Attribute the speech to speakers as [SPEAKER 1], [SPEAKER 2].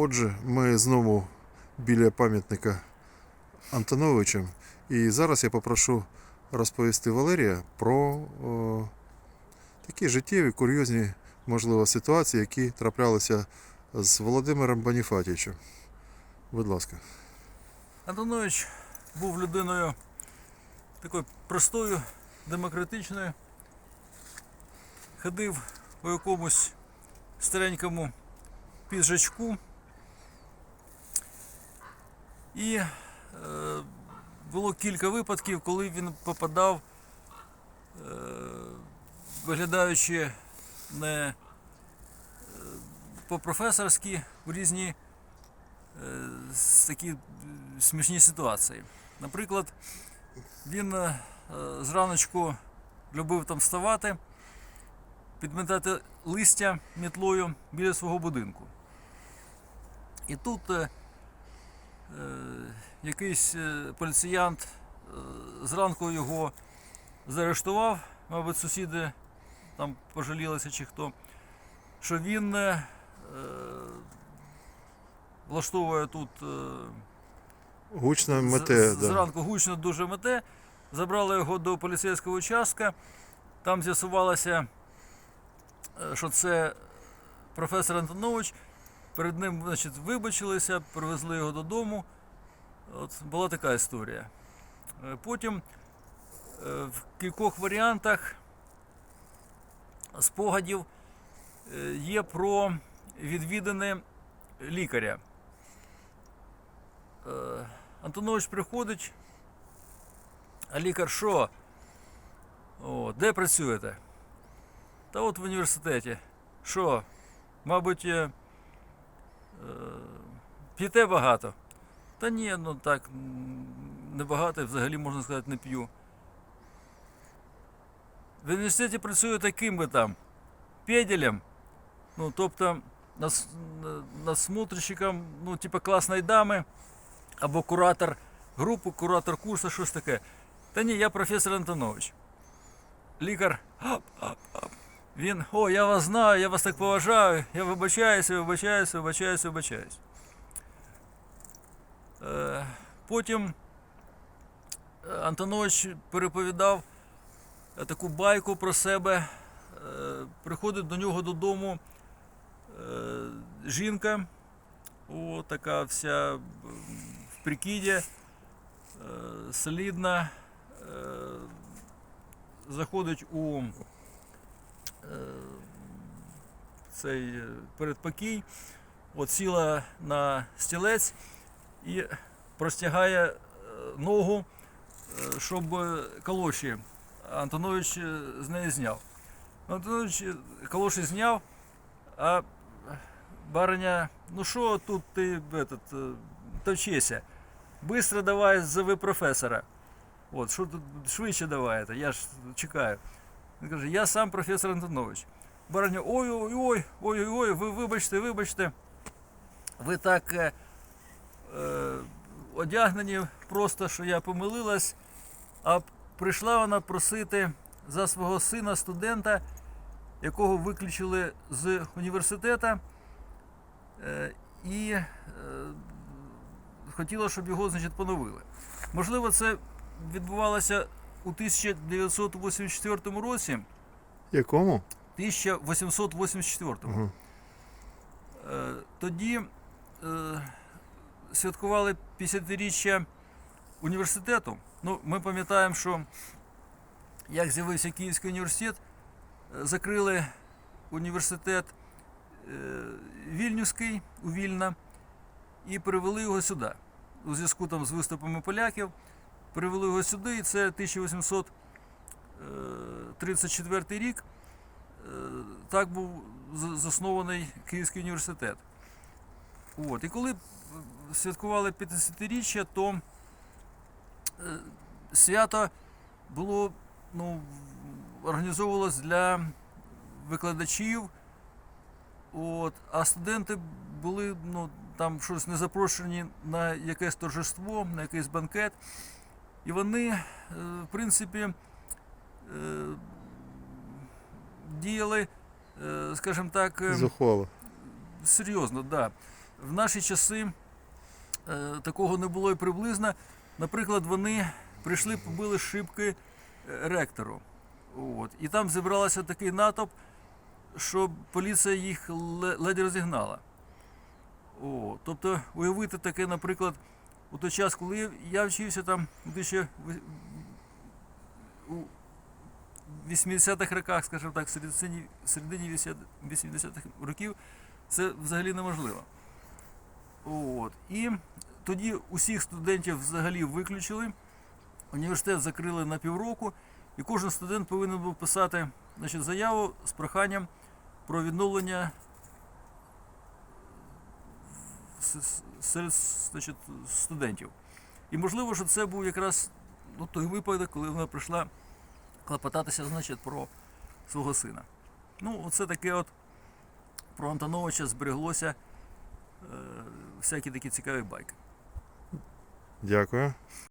[SPEAKER 1] Отже, ми знову біля пам'ятника Антоновичам. І зараз я попрошу розповісти Валерія про о, такі життєві, курйозні, можливо, ситуації, які траплялися з Володимиром Боніфатійовичем. Будь ласка.
[SPEAKER 2] Антонович був людиною такою простою, демократичною. Ходив у якомусь старенькому піджачку. І е, було кілька випадків, коли він попадав, е, виглядаючи не е, по-професорськи в різні е, такі е, смішні ситуації. Наприклад, він е, зраночку любив там вставати, підметати листя мітлою біля свого будинку. І тут е, якийсь е, поліціянт е, зранку його заарештував, мабуть, сусіди там пожалілися чи хто, що він е, е, влаштовує тут е,
[SPEAKER 1] Гучно мете.
[SPEAKER 2] з-
[SPEAKER 1] да.
[SPEAKER 2] зранку гучно дуже мете. Забрали його до поліцейського участка. Там з'ясувалося, е, що це професор Антонович. Перед ним значить, вибачилися, привезли його додому. От була така історія. Е, Потім е, в кількох варіантах спогадів е, є про відвідини лікаря. Антонович приходить, а лікар що? О, де працюєте? Та от в університеті. Що? Мабуть, п'єте багато? Та ні, ну так, небагато, взагалі можна сказати, не п'ю. В університеті працює таким би там, педілем. Ну, тобто, нас, насмотрщиком, ну, типа класної дами або куратор групи, куратор курсу, щось таке. Та ні, я професор Антонович. Лікар. «Ап, ап, ап». Він, о, я вас знаю, я вас так поважаю, я вибачаюся, вибачаюся, вибачаюся, вибачаюся. Е, потім е, Антонович переповідав е, таку байку про себе. Е, приходить до нього додому е, жінка, о, така вся м, в прикиді, е, солідна, е, заходить у е, цей е, передпокій, от сіла на стілець і простягає е, ногу, е, щоб е, калоші Антонович е, з неї зняв. Антонович е, калоші зняв, а бариня, ну що тут ти этот, е, точися? Быстро давай зови професора. От, що тут швидше давайте, я ж чекаю. Він каже, я сам професор Антонович. Бариня, ой-ой-ой, ой-ой-ой, ви вибачте, вибачте. Ви так е, е, одягнені просто, що я помилилась. А прийшла вона просити за свого сина студента, якого виключили з університету. Е, і е, хотіла, щоб його значить, поновили. Можливо, це відбувалося у 1984 році.
[SPEAKER 1] Якому?
[SPEAKER 2] 1884
[SPEAKER 1] Угу.
[SPEAKER 2] Е, Тоді е, святкували 50-річчя університету. Ну, ми пам'ятаємо, що як з'явився Київський університет, е, закрили університет е, Вільнюський у Вільна і перевели його сюди. У зв'язку там з виступами поляків перевели його сюди, і це 1834 рік. Е, Так був заснований Київський університет. От. І коли е, святкували 50-річчя, то е, свято було ну, організовувалось для викладачів, от, а студенти були ну, там щось не запрошені на якесь торжество, на якийсь банкет. І вони, е, в принципі, е, діяли, е, скажімо так,
[SPEAKER 1] Зухвало.
[SPEAKER 2] серйозно, да. В наші часи такого не було і приблизно. Наприклад, вони прийшли, побили шибки ректору. От. І там зібралося такий натовп, що поліція їх ле- ледь розігнала. О, тобто уявити таке, наприклад, у той час, коли я вчився там у 1000 у 80-х роках, скажімо так, середині, середині 80-х років, це взагалі неможливо. От. І тоді усіх студентів взагалі виключили. Університет закрили на півроку, і кожен студент повинен був писати значить, заяву з проханням про відновлення серед значить, студентів. І можливо, що це був якраз ну, той випадок, коли вона прийшла клопотатися значить, про свого сина. Ну, оце таке от про Антоновича збереглося е, всякі такі цікаві байки.
[SPEAKER 1] Дякую.